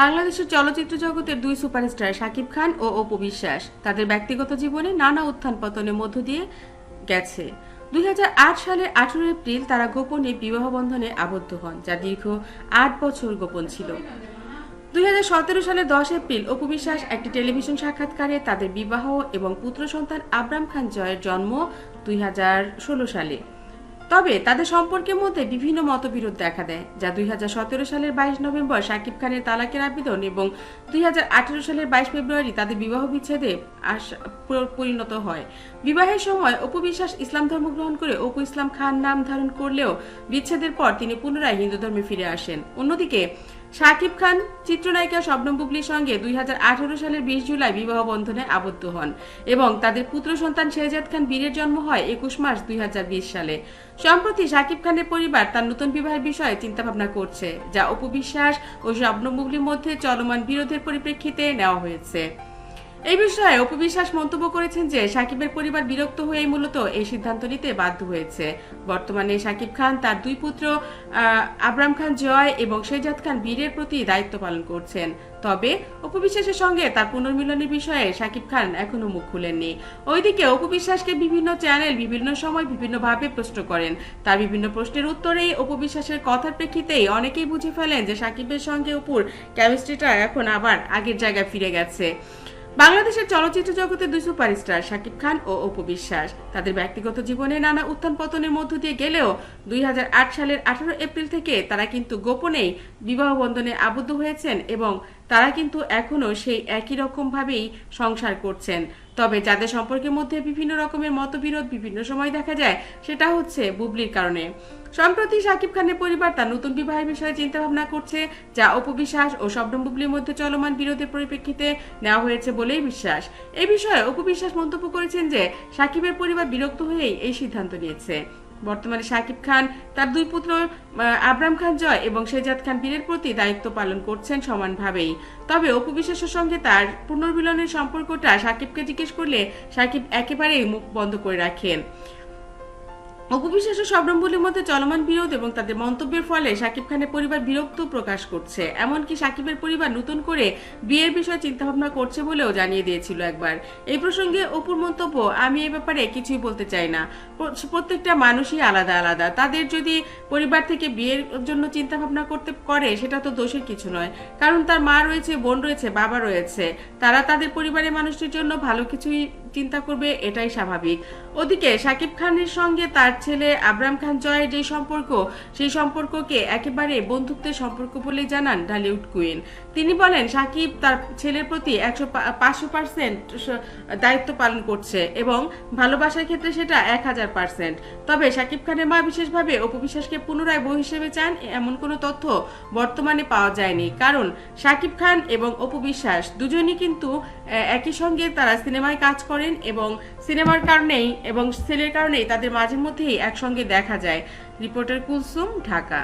বাংলাদেশের চলচ্চিত্র জগতের দুই সুপারস্টার শাকিব খান ও অপু বিশ্বাস। তাদের ব্যক্তিগত জীবনে নানা উত্থান পতনের মধ্য দিয়ে গেছে। দুই সালের আঠারো এপ্রিল তারা গোপনে বিবাহ বন্ধনে আবদ্ধ হন, যা দীর্ঘ আট বছর গোপন ছিল। দুই সালের দশ এপ্রিল অপু বিশ্বাস একটি টেলিভিশন সাক্ষাৎকারে তাদের বিবাহ এবং পুত্র সন্তান আবরাম খান জয়ের জন্ম দুই হাজার ষোলো সালে। তবে তাদের সম্পর্কের মধ্যে বিভিন্ন মতবিরোধ দেখা দেয়, যা দুই হাজার সতেরো সালের বাইশ নভেম্বর শাকিব খানের তালাকের আবেদন এবং দুই হাজার আঠেরো সালের বাইশ ফেব্রুয়ারি তাদের বিবাহ বিচ্ছেদে পরিণত হয়। বিবাহের সময় অপু বিশ্বাস ইসলাম ধর্ম গ্রহণ করে অপু ইসলাম খান নাম ধারণ করলেও বিচ্ছেদের পর তিনি পুনরায় হিন্দু ধর্মে ফিরে আসেন। অন্যদিকে শাকিব খান, চিত্রনায়িকা শবনম বুবলির সঙ্গে দুই হাজার আঠারো সালের বিশ জুলাই বিবাহ বন্ধনে আবদ্ধ হন এবং তাদের পুত্র সন্তান শেহজাদ খান বীরের জন্ম হয় একুশ মার্চ দুই হাজার বিশ সালে। সম্প্রতি শাকিব খানের পরিবার তার নতুন বিবাহের বিষয়ে চিন্তাভাবনা করছে, যা অপবিশ্বাস ও শবনম বুবলির মধ্যে চলমান বিরোধের পরিপ্রেক্ষিতে নেওয়া হয়েছে। এই বিষয়ে অপু বিশ্বাস মন্তব্য করেছেন যে সাকিবের পরিবার বিরক্ত হয়েই মূলত এই সিদ্ধান্ত নিতে বাধ্য হয়েছে। বর্তমানে সাকিব খান তার দুই পুত্র আবরাম খান জয় এবং শেজাদ খান বীরের প্রতি দায়িত্ব পালন করছেন। তবে অপু বিশ্বাসের সঙ্গে তার পুনর্মিলনের বিষয়ে সাকিব খান এখনও মুখ খুলেননি। ওইদিকে অপু বিশ্বাসকে বিভিন্ন চ্যানেল বিভিন্ন সময় বিভিন্নভাবে প্রশ্ন করেন। তার বিভিন্ন প্রশ্নের উত্তরেই অপু বিশ্বাসের কথার প্রেক্ষিতেই অনেকেই বুঝে ফেলেন যে সাকিবের সঙ্গে অপুর কেমিস্ট্রিটা এখন আবার আগের জায়গায় ফিরে গেছে। বাংলাদেশের চলচ্চিত্র জগতে দুই সুপারস্টার, শাকিব খান ও অপু বিশ্বাস। তাদের ব্যক্তিগত জীবনে নানা উত্থান পতনের মধ্য দিয়ে গেলেও দুই হাজার আট সালের আঠারো এপ্রিল থেকে তারা কিন্তু গোপনেই বিবাহ বন্ধনে আবদ্ধ হয়েছেন এবং তারা কিন্তু এখনও সেই একই রকম ভাবেই সংসার করছেন। তবে যাদের সম্পর্কের মধ্যে বিভিন্ন রকমের মতবিরোধ বিভিন্ন সময় দেখা যায়, সেটা হচ্ছে বুবলির কারণে। সম্প্রতি শাকিব খানের পরিবার তার নতুন বিবাহের বিষয়ে চিন্তা ভাবনা করছে, যা অপবিশ্বাস ও শবনম বুবলির মধ্যে চলমান বিরোধের পরিপ্রেক্ষিতে নেওয়া হয়েছে বলেই বিশ্বাস। এ বিষয়ে অপবিশ্বাস মন্তব্য করেছেন যে, সাকিবের পরিবার বিরক্ত হয়েই এই সিদ্ধান্ত নিয়েছে। বর্তমানে শাকিব খান, তার দুই পুত্র আব্রাম খান জয় এবং শেজাদ খান পীরের প্রতি দায়িত্ব পালন করছেন সমানভাবেই। তবে অপু বিশ্বাসের সঙ্গে তার পুনর্মিলনের সম্পর্কটা সাকিবকে জিজ্ঞেস করলে সাকিব একেবারেই মুখ বন্ধ করে রাখেন। অপবিশ্বাস ও শবনম্বুলির মধ্যে চলমান বিরোধ এবং তাদের মন্তব্যের ফলে শাকিব খানের পরিবার বিরক্ত প্রকাশ করছে। এমনকি সাকিবের পরিবার নতুন করে বিয়ের বিষয়ে চিন্তাভাবনা করছে বলেও জানিয়ে দিয়েছিল একবার। এই প্রসঙ্গে অপুর মন্তব্য, আমি এ ব্যাপারে কিছুই বলতে চাই না। প্রত্যেকটা মানুষই আলাদা আলাদা। তাদের যদি পরিবার থেকে বিয়ের জন্য চিন্তা ভাবনা করতে করে, সেটা তো দোষের কিছু নয়। কারণ তার মা রয়েছে, বোন রয়েছে, বাবা রয়েছে। তারা তাদের পরিবারের মানুষটির জন্য ভালো কিছুই চিন্তা করবে, এটাই স্বাভাবিক। ওদিকে শাকিব খানের সঙ্গে তার ছেলে আবরাম খান জয়ের যে সম্পর্ক, সেই সম্পর্ককে একেবারে বন্ধুত্বের সম্পর্ক বলে জানান ডালিউড কুইন। তিনি বলেন, সাকিব তার ছেলের প্রতি একশো পাঁচশো পার্সেন্ট দায়িত্ব পালন করছে এবং ভালোবাসার ক্ষেত্রে সেটা এক হাজার পার্সেন্ট। তবে সাকিব খানের মা বিশেষভাবে অপবিশ্বাসকে পুনরায় বউ হিসেবে চান, এমন কোনো তথ্য বর্তমানে পাওয়া যায়নি। কারণ সাকিব খান এবং অপবিশ্বাস দুজনই কিন্তু একই সঙ্গে তারা সিনেমায় কাজ করেন এবং সিনেমার কারণেই এবং সেলের কারণেই তাদের মাঝে মধ্যেই একসঙ্গে দেখা যায়। রিপোর্টার কুলসুম, ঢাকা।